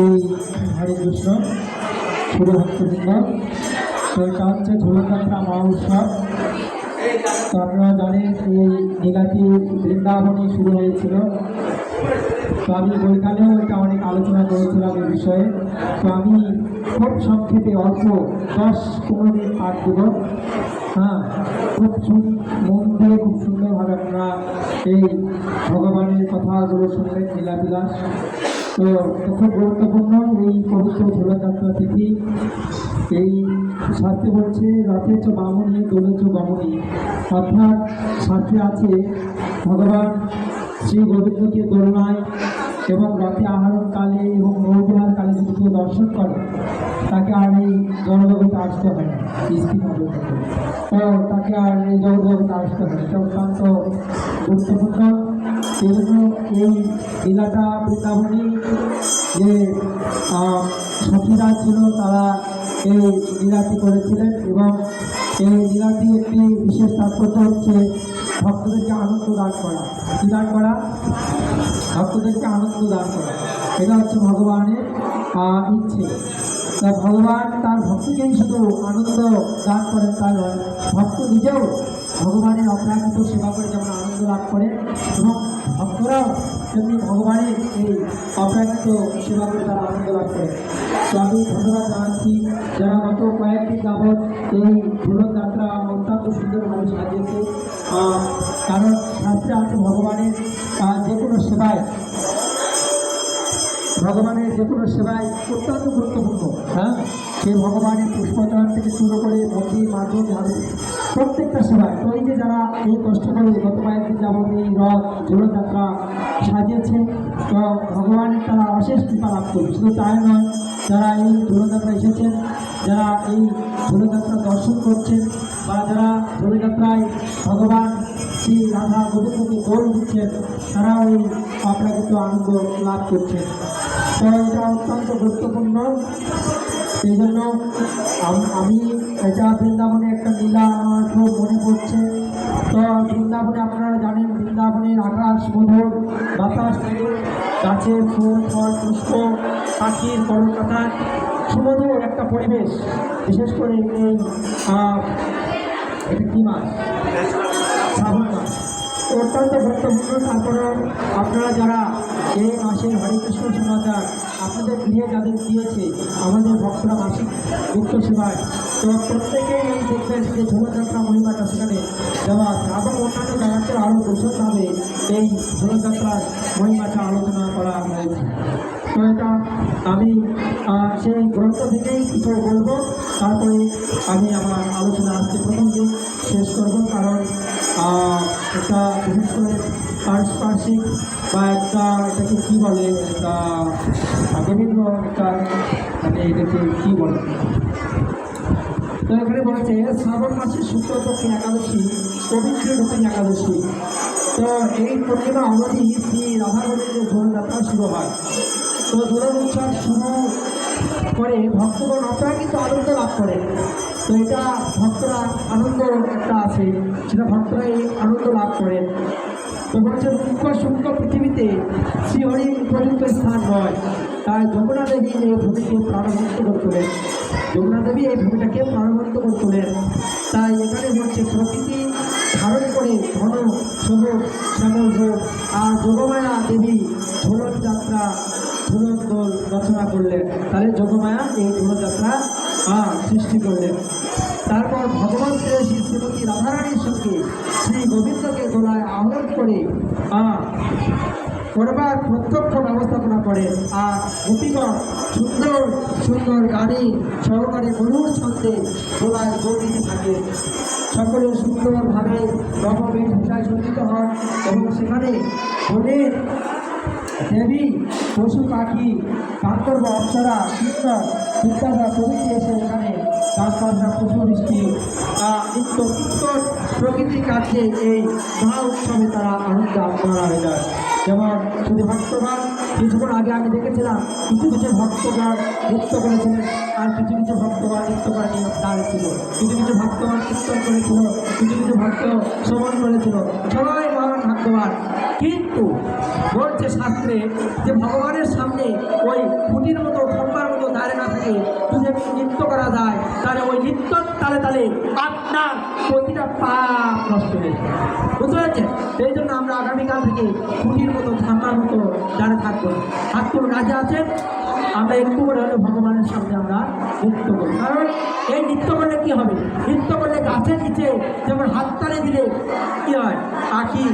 এই হরে শুরু ভক্তবৃন্দ তো এটা হচ্ছে ঝোলযাত্রা মহোৎসব তো আপনারা জানেন এই নীলাটি বৃন্দাবনে শুরু হয়েছিল। তো আমি বইকালেও এটা অনেক আলোচনা করেছিলাম এই বিষয়ে। তো আমি খুব সংক্ষেপে অল্প দশ পনেরো মিনিট পাঠ দেব। হ্যাঁ খুব মন দিয়ে খুব সুন্দরভাবে আপনারা এই ভগবানের কথাগুলো শুনবেন, লীলাবিলাস। খুব গুরুত্বপূর্ণ এই পবিত্র ঝোলাযাত্রা তিথি এই শাস্ত্রে বলছে রথে চ বামুনি দোলে চ বামুনি, অর্থাৎ শাস্ত্রে আছে ভগবান শ্রী গোবিন্দকে দোলনায় এবং রথে আহরণকালে এবং নৌবিহার কালে যদি দর্শন করে, তাকে আর এই জগজগতে আসতে হয় না তাকে আর এই জগজগতে আসতে হয়। এটা অত্যন্ত গুরুত্বপূর্ণ। এই জন্য এই লীলাটা বৃন্দাবনী যে সখীরা ছিল, তারা এই লীলাটি করেছিলেন এবং এই লীলাটি একটি বিশেষ তাৎপর্য হচ্ছে ভক্তদেরকে আনন্দ দান করা। কী দান করা? ভক্তদেরকে আনন্দ দান করা। এটা হচ্ছে ভগবানের ইচ্ছে। তা ভগবান তার ভক্তকেই শুধু আনন্দ দান করেন নয় ভক্ত নিজেও ভগবানের অপরাজিত সেবা করে যেমন আনন্দ লাভ করে এবং ভক্তরাও তেমনি ভগবানের এই অপরাজিত সেবা করে তারা আনন্দ লাভ করে। তো আমি ধন্যবাদ জানাচ্ছি। যারা গত কয়েকদিন যাবৎ এই ঝুলন যাত্রা অত্যন্ত সুন্দরভাবে সাজিয়েছে কারণ শাস্ত্রে আছে ভগবানের যে কোনো সেবায়, ভগবানের যে কোনো সেবায় অত্যন্ত গুরুত্বপূর্ণ হ্যাঁ? সেই ভগবানের পুষ্পচরণ থেকে শুরু করে মন্দির মাধ্যম ঝাড়ু প্রত্যেকটা সেবায় তো এই যে যারা এই কষ্ট করে গত কয়েকদিন যাবত এই রথ জোড়যাত্রা সাজিয়েছেন, তো ভগবানের তারা অশেষ কৃপা লাভ করবে শুধু তাই নয়, যারা এই জোড়যাত্রা এসেছেন, যারা এই জোড়যাত্রা দর্শন করছেন, বা যারা জোড়যাত্রায় ভগবান শ্রী রাধা গোবিন্দকে দোল দিচ্ছেন, তারাও এই অপ্রাকৃত আনন্দ লাভ করছেন। তো এটা অত্যন্ত গুরুত্বপূর্ণ। সেই জন্য আমি এটা বৃন্দাবনে একটা লীলা আমার খুব মনে পড়ছে। তো বৃন্দাবনে আপনারা জানেন, বৃন্দাবনের আকাশ, মধুর বাতাস গাছের ফুল, ফল, পুষ্প, পাখির কলকাতার সুমধুর একটা পরিবেশ। বিশেষ করে এই শ্রাবণ মাস অত্যন্ত গুরুত্বপূর্ণ। তারপরে আপনারা যারা এই মাসের হরে কৃষ্ণ সমাচার আপনাদের গৃহে যাদের দিয়েছে, আমাদের ভক্তরা মাসিক মুক্ত সেবায়। তো প্রত্যেকেই এই দেখবেন যে ঝোলযাত্রা মহিমাটা সেখানে দেওয়া আছে। এবং অন্যান্য জায়গাতে আরও দোষরভাবে এই ঝোলযাত্রার মহিমাটা আলোচনা করা হয়েছে। তো এটা আমি সেই গ্রন্থ থেকেই কিছু বলব। তারপরে আমি আমার আলোচনা আজকে প্রথম দিন শেষ করব। কারণ একটা বিশেষ করে পারস্পার্শ্বিক বা একটা এটাকে কী বলে, একটা বিভিন্ন একটা মানে এটাকে কী বলে? তো এখানে বলছে, শ্রাবণ মাসের শুক্লপক্ষে একাদশী, পবিত্র রূপিণী একাদশী। তো এই পূর্ণিমা অবধি শ্রী রাধা গোবিন্দের ঝোলযাত্রা শুরু হয়। তো ঝোলন উৎসব শুরু করে ভক্তগণ অপ্রাকৃত আনন্দ লাভ করে তো এটা ভক্তরা আনন্দ একটা আছে, সেটা ভক্তরা এই আনন্দ লাভ করেন। তো বলছে দুঃখ সুখ পৃথিবীতে শ্রীহরির উপযুক্ত স্থান নয়, তাই যমুনা দেবী এই ভূমিকে প্রাণবন্ত করে তোলেন। যমুনা দেবী এই ভূমিটাকে প্রাণবন্ত করে তাই এখানে হচ্ছে প্রকৃতি ধারণ করে ঘন, সবুজ, শ্যামল আর যোগমায়া দেবী ঝোলন যাত্রা ঝুলন দোল রচনা করলেন। তাহলে যোগমায়া এই ঝুলন যাত্রা সৃষ্টি করলেন। তারপর ভগবান শ্রী শ্রীমতী রাধারানীর সঙ্গে শ্রী গোবিন্দকে দোলায় আহ্বান করে করবার প্রত্যক্ষ ব্যবস্থাপনা করে, আর গোপীগণ সুন্দর সুন্দর গাড়ি সহকারে মধুর ছন্দে দোলায় যোগ দিতে থাকে সকলে সুন্দরভাবে নবমী ভাষায় সজ্জিত হন এবং সেখানে বনের দেবী, পশু পাখি কান্তর্ব অপ্সরা কীর্তন বিদ্যাধা প্রভৃতি এসে এখানে বাজনা পুষ্পবৃষ্টি নিত্য কীর্তন প্রকৃতি কাছে এই মহা উৎসবে তারা আনন্দ আত্মহারা হয়ে যায়। যেমন শুধু ভক্তগণ, কিছুক্ষণ আগে আমি দেখেছিলাম, কিছু কিছু ভক্তগণ নৃত্য করেছিলেন, আর কিছু কিছু ভক্তগণ নৃত্য করে নিয়ে দাঁড়িয়েছিল কিছু কিছু ভক্তগণ কীর্তন করেছিল, কিছু কিছু ভক্ত শ্রবণ করেছিল। সবাই মহান ভাগ্যবান। কিন্তু বলছে শাস্ত্রে যে ভগবানের সামনে ওই খুঁটির মতো খম্বার মতো দাঁড়ে না থাকে, যদি নৃত্য করা যায়, তাহলে ওই নৃত্য তালে তালে আপনার প্রতিটা পাপ নষ্ট হয়ে বুঝতে পারছেন? সেই জন্য আমরা আগামীকাল থেকে খুঁটির মতো থাম্বার মতো দাঁড়ে থাকব। হাত রাজা আছেন? আমরা একটু করে হলে ভগবানের সামনে আমরা নৃত্য করি কারণ এই নৃত্য করলে কি হবে? নৃত্য করলে গাছের নিচে যেমন হাততালি দিলে কি হয়? পাখি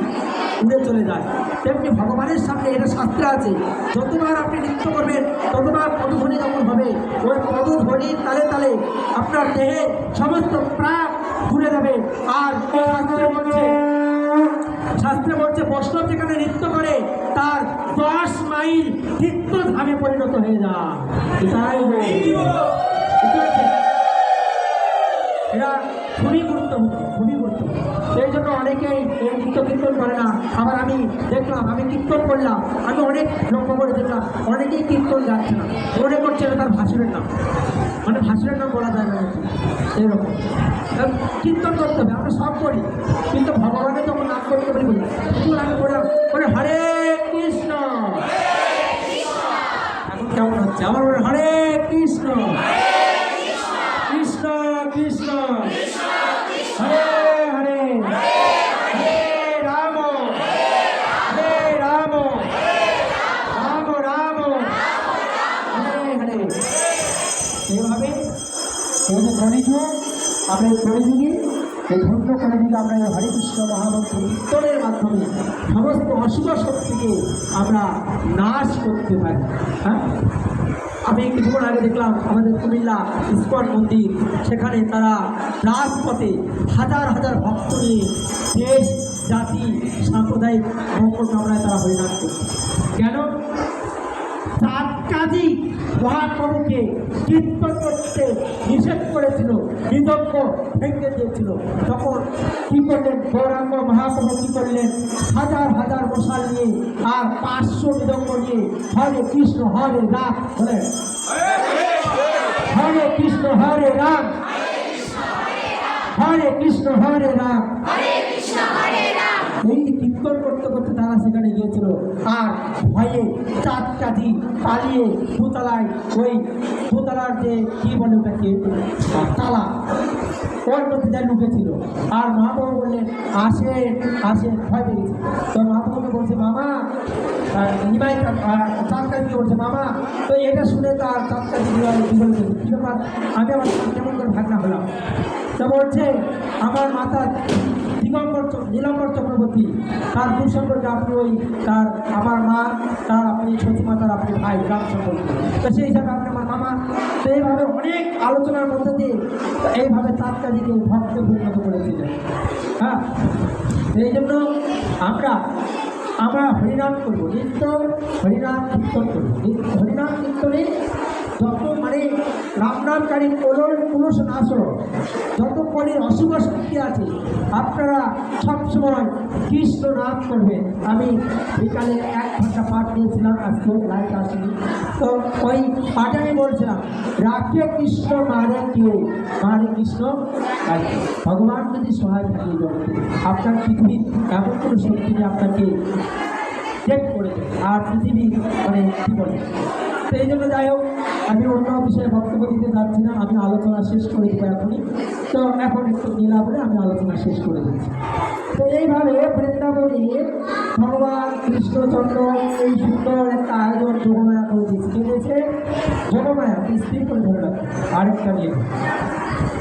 উড়ে চলে যায়। তেমনি ভগবানের সামনে এটা শাস্ত্র আছে, যতবার আপনি নৃত্য করবেন, ততবার পদধ্বনি যখন হবে, ওই পদধ্বনির তালে তালে আপনার দেহে সমস্ত প্রাণ ঘুরে যাবে। আর শাস্ত্রে বলছে বৈষ্ণব যেখানে নৃত্য করে, তার দশ মাইল তীর্থ ধামে পরিণত হয়ে। বুঝতে পারছেন? এরা খুবই গুরুত্বপূর্ণ খুবই গুরুত্বপূর্ণ সেই জন্য অনেকেই এই নৃত্য কীর্তন করে না। আবার আমি দেখলাম, আমি কীর্তন করলাম, আমি অনেক লক্ষ্য করে দেখলাম, অনেকেই কীর্তন যাচ্ছে না। মনে করছে তার ভাসুরের নাম। মানে ভাসুরের নাম বলা যায় না। এইরকম কীর্তন করতে হবে, আমরা সব করি। কিন্তু ভগবানের যখন নাম করতে পারি আমি বললাম বলে হরে কৃষ্ণ এখন কেমন হচ্ছে আমার বলে, হরে কৃষ্ণ। কৃষ্ণ। কৃষ্ণ হরে হরে। হরে রাম। হরে রাম। রাম রাম। হরে হরে। এইভাবে এই যে কলিযুগ আমরা এই কলিযুগে এই ধন্য কলিযুগে আমরা এই হরে কৃষ্ণ মহামন্ত্র কীর্তনের মাধ্যমে সমস্ত অশুভ শক্তিকে আমরা নাশ করতে পারি। হ্যাঁ? আমি কিছুক্ষণ আগে দেখলাম আমাদের কুমিল্লা ইস্কন মন্দির। সেখানে তারা রাজপথে হাজার হাজার ভক্ত নিয়ে দেশ, জাতি, সাম্প্রদায়িক মঙ্গল কামনায় তারা হরিনাম করছে। কেন? চার কাজী মহাপ্রভুকে কীর্তন করতে নিষেধ করেছিল। মৃদঙ্গ ভেঙে দিয়েছিল। তখন কি করলেন? গৌরাঙ্গ মহাপ্রভু কি করলেন? হাজার হাজার মশাল নিয়ে আর পাঁচশো মৃদঙ্গ নিয়ে হরে কৃষ্ণ, হরে রাম বলেন। হরে কৃষ্ণ, হরে রাম। হরে কৃষ্ণ, হরে রাম। এই কীর্তন করতে করতে তারা সেখানে গিয়েছিল। আর ভয়ে চাঁদ কাঠি পালিয়ে দোতলায় ওই দোতলার যে কি বলে ওটাকে? তালা। ওর মধ্যে যা ঢুকেছিল। আর মহাপ্রভু বললেন আসে আসে ভয় পেয়েছে তো মহাপ্রভুকে বলছে মামা নিমাই আহ, বলছে মামা? তো এটা শুনে তার চাঁদ কাঠি কি বলছে? কি ব্যাপার? আমি আমার কেমন করে ভাগনা হলাম? তা বলছে আমার মাথা দিগম্বর নীলম্বর চক্রবর্তী তার দূর সম্পর্কে আপনি ওই তার আমার মা তার আপনি সতী মাতার আপনি ভাই গ্রাম সম্পর্কে। তো সেই হিসাবে আপনি মামা তো এইভাবে অনেক আলোচনার মধ্যে দিয়ে এইভাবে চাঁদকাদিকে ভক্তে পরিণত করেছিলেন। হ্যাঁ? এই জন্য আমরা আমরা হরিনাম করব। নিত্য হরিনাম কীর্তন করব। হরিনাম কীর্তনে যত মানে রামনামকারী কলর পুরুষ নাশর যত কলির অশুভ শক্তি আছে, আপনারা সবসময় কৃষ্ণ নাম করবেন। আমি বিকালে এক ঘণ্টা পাঠ দিয়েছিলাম, আজকে লাইট আসেনি। তো ওই পাঠে আমি বলছিলাম, রাখে কৃষ্ণ, মারে কেউ? মারে কৃষ্ণ ভগবান যদি সহায় থাকে আপনার পৃথিবীর এমন কোনো শক্তি আপনাকে চেক করে আর পৃথিবী মানে কী বলে? সেই জন্য যাই হোক আমি অন্য বিষয়ে বক্তব্য দিতে যাচ্ছি না, আমি আলোচনা শেষ করে দিব এখনই। তো এখন একটু নীলা বলে আমি আলোচনা শেষ করে দিচ্ছি। তো এইভাবে বৃন্দাবনে ভগবান কৃষ্ণচন্দ্র এই সুন্দর একটা আয়োজন যোগমায়া করে দিয়েছে যোগমায়া স্থির করে ধরে রাখুন আরেকটা নিয়ে।